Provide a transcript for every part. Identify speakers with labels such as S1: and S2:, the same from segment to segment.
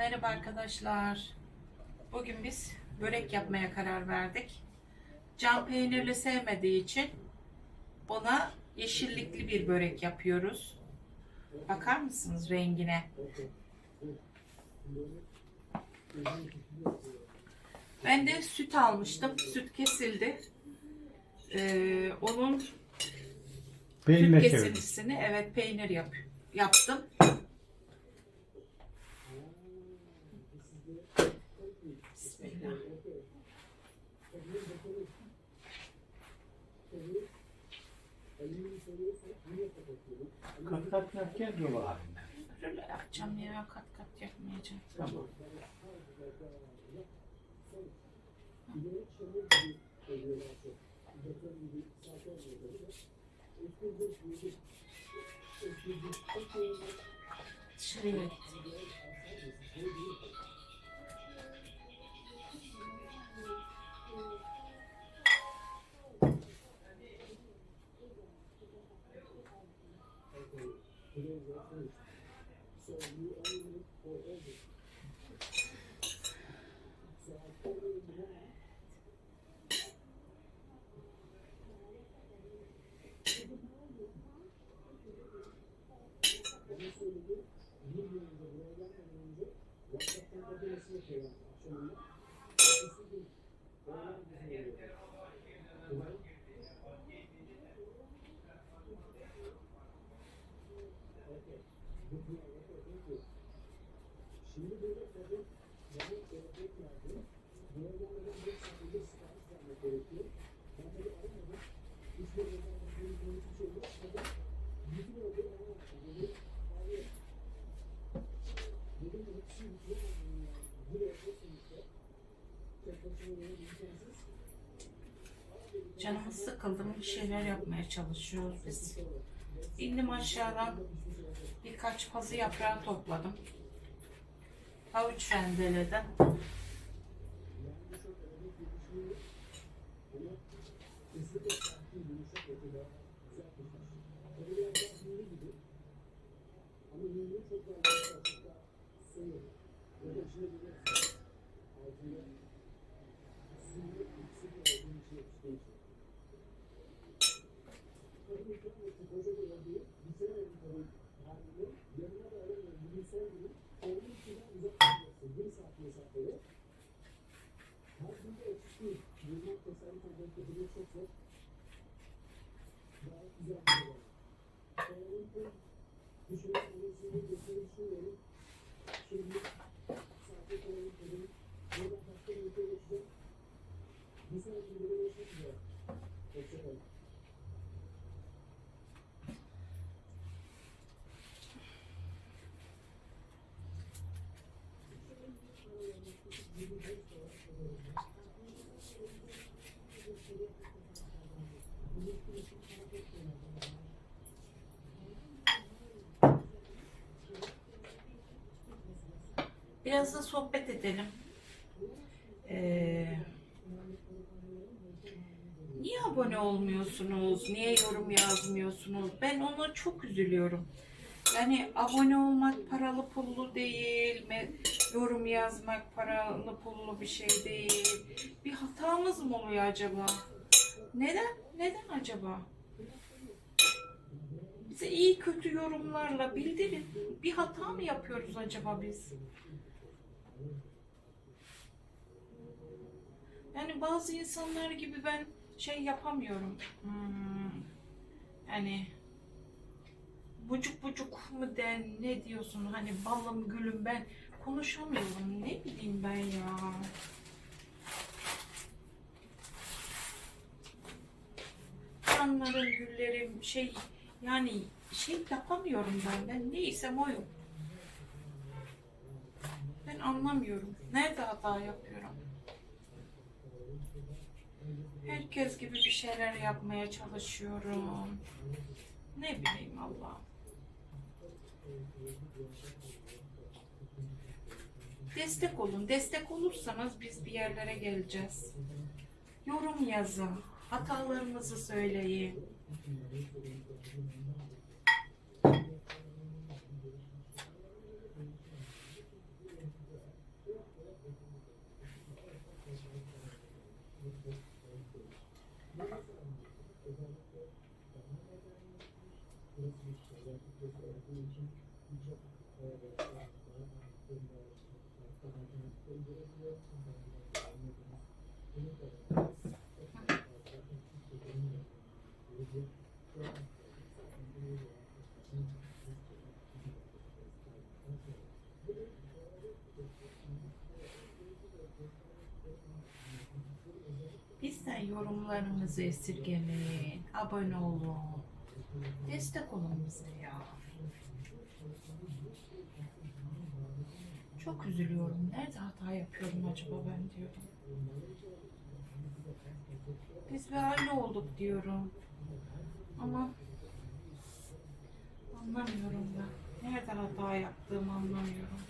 S1: Merhaba arkadaşlar. Bugün biz börek yapmaya karar verdik. Can peynirli sevmediği için ona yeşillikli bir börek yapıyoruz. Bakar mısınız rengine? Ben de süt almıştım. Süt kesildi. Ee, onun süt
S2: Peynirle çevirdim.
S1: kesintisini evet peynir yap, yaptım. Bismillah.
S2: Kat kat yapacağız rulo halinde.
S1: Öyle yapacağım ya kat kat yapmayacağım.
S2: Tamam.
S1: Dışarıya çalışıyoruz biz. İndim aşağıdan birkaç pazı yaprağı topladım. Havuç rendeledim. Thank you. Biraz da sohbet edelim. Ee, niye abone olmuyorsunuz? Niye yorum yazmıyorsunuz? Ben ona çok üzülüyorum. Yani abone olmak paralı pullu değil? Yorum yazmak paralı pullu bir şey değil. Bir hatamız mı oluyor acaba? Neden? Neden acaba? Bize iyi kötü yorumlarla bildirin. Bir hata mı yapıyoruz acaba biz? Yani bazı insanlar gibi ben şey yapamıyorum. Hmm, yani bucuk bucuk mu den ne diyorsun hani balım gülüm ben konuşamıyorum ne bileyim ben ya. Canlarım güllerim şey yani şey yapamıyorum ben ben neysem oyum. Ben anlamıyorum. Nerede hata yapıyorum? Herkes gibi bir şeyler yapmaya çalışıyorum. Ne bileyim Allah. Destek olun. Destek olursanız biz bir yerlere geleceğiz. Yorum yazın. Hatalarınızı söyleyin. Bizden yorumlarınızı esirgemeyin. Abone olun. Destek olun bize ya. Çok üzülüyorum. Nerede hata yapıyorum acaba ben diyorum. Biz bir aile olduk diyorum. Ama anlamıyorum ben. Nerede hata yaptığımı anlamıyorum.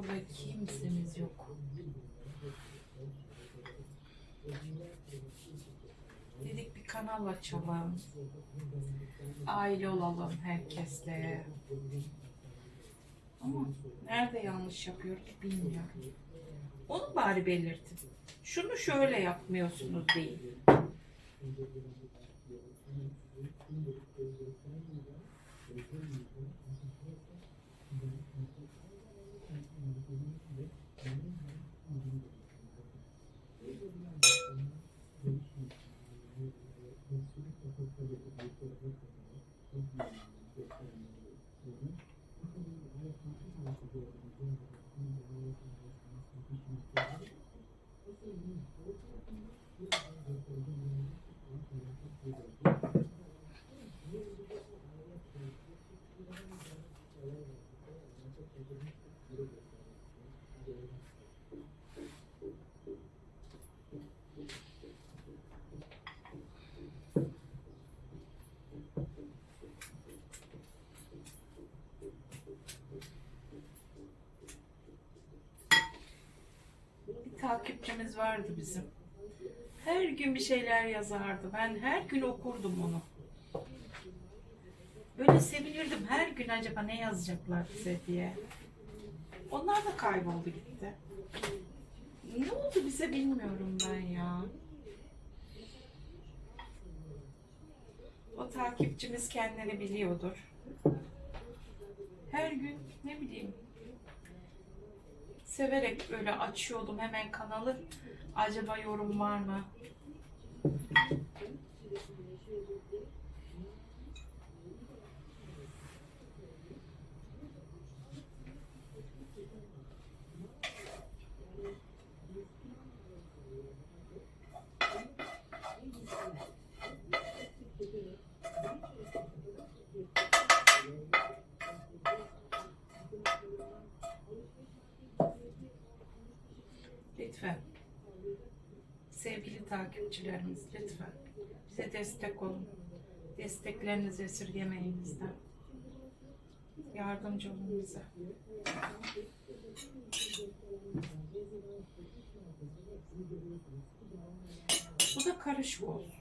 S1: Burada kimsemiz yok. Dedik bir kanal açalım. Aile olalım herkesle. Ama nerede yanlış yapıyoruz bilmiyorum. Onu bari belirtin. Şunu şöyle yapmıyorsunuz değil. Takipçimiz vardı bizim. Her gün bir şeyler yazardı. Ben her gün okurdum onu. Böyle sevinirdim her gün acaba ne yazacaklar bize diye. Onlar da kayboldu gitti. Ne oldu bize bilmiyorum ben ya. O takipçimiz kendini biliyordur. Her gün ne bileyim severek böyle açıyordum hemen kanalı. Acaba yorum var mı? Lütfen. Sevgili takipçilerimiz lütfen bize destek olun. Desteklerinizi esirgemeyin bizden. Yardımcı olun bize. Bu da karışık olsun.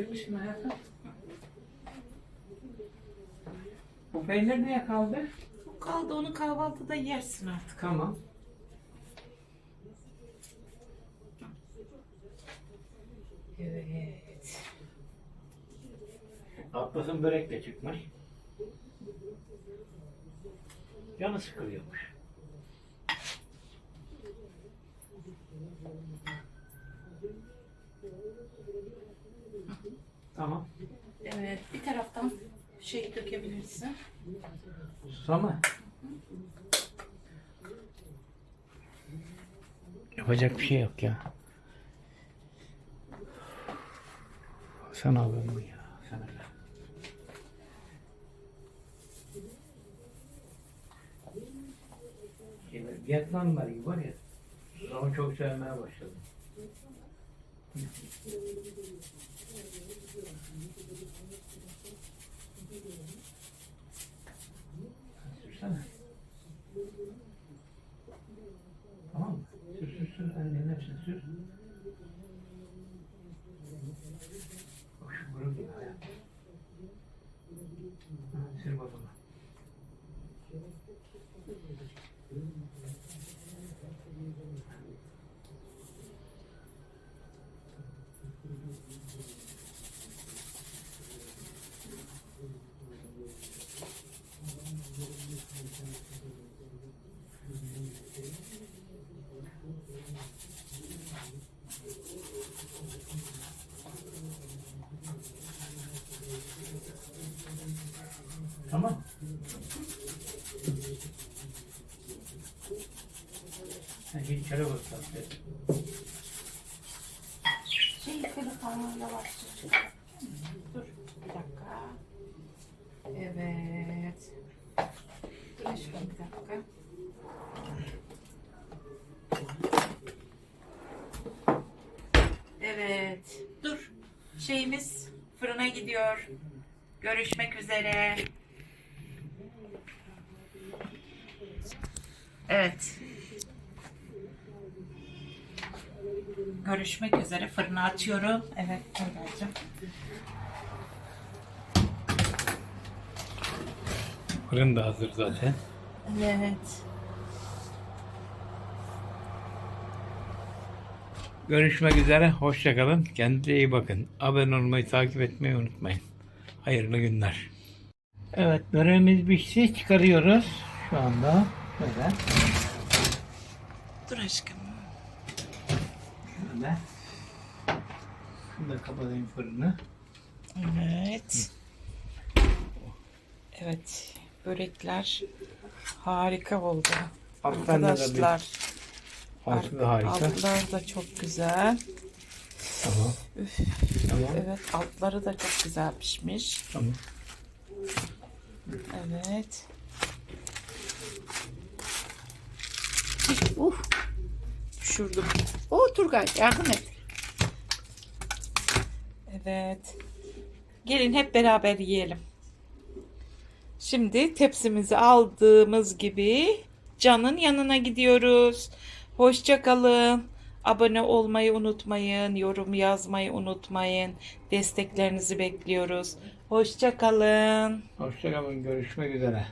S2: Pişirmişsin hayatım. Bu peynir neye kaldı?
S1: Bu kaldı onu kahvaltıda yersin artık.
S2: Tamam.
S1: Evet.
S2: Abbas'ın börek de çıkmış. Canı sıkılıyormuş. Tamam.
S1: Evet. Bir taraftan şey dökebilirsin.
S2: Susama. Yapacak bir şey yok ya. Sana ben bu ya. Ben. Şeyler, Vietnamlar gibi var ya. Onu çok sevmeye başladım. Sürsene. Tamam mı? Sür sür sür. Annenin hepsini sür. Bak şu burun gibi hayat. Ha, Sür bakalım. Tamam.
S1: Gidiyor. Görüşmek üzere. Evet. Görüşmek üzere. Fırını açıyorum. Evet, Tuğracığım.
S2: Fırın da hazır zaten.
S1: Evet.
S2: Görüşmek üzere. Hoşçakalın. Kendinize iyi bakın. Abone olmayı, takip etmeyi unutmayın. Hayırlı günler. Evet, böreğimiz pişti. Çıkarıyoruz şu anda. Böyle.
S1: Dur aşkım.
S2: Şöyle. Şunu da kapatayım fırını.
S1: Evet. Evet. Börekler harika oldu.
S2: Da
S1: Arkadaşlar.
S2: Bir altı da harika.
S1: Altlar da çok güzel.
S2: Tamam.
S1: Üf,
S2: Tamam.
S1: evet altları da çok güzel pişmiş.
S2: Tamam.
S1: Evet. Uf. Düşürdüm. O Turgay yardım et. Evet. Gelin hep beraber yiyelim. Şimdi tepsimizi aldığımız gibi Can'ın yanına gidiyoruz. Hoşça kalın. Abone olmayı unutmayın, yorum yazmayı unutmayın. Desteklerinizi bekliyoruz. Hoşça kalın.
S2: Hoşçakalın. Görüşmek üzere.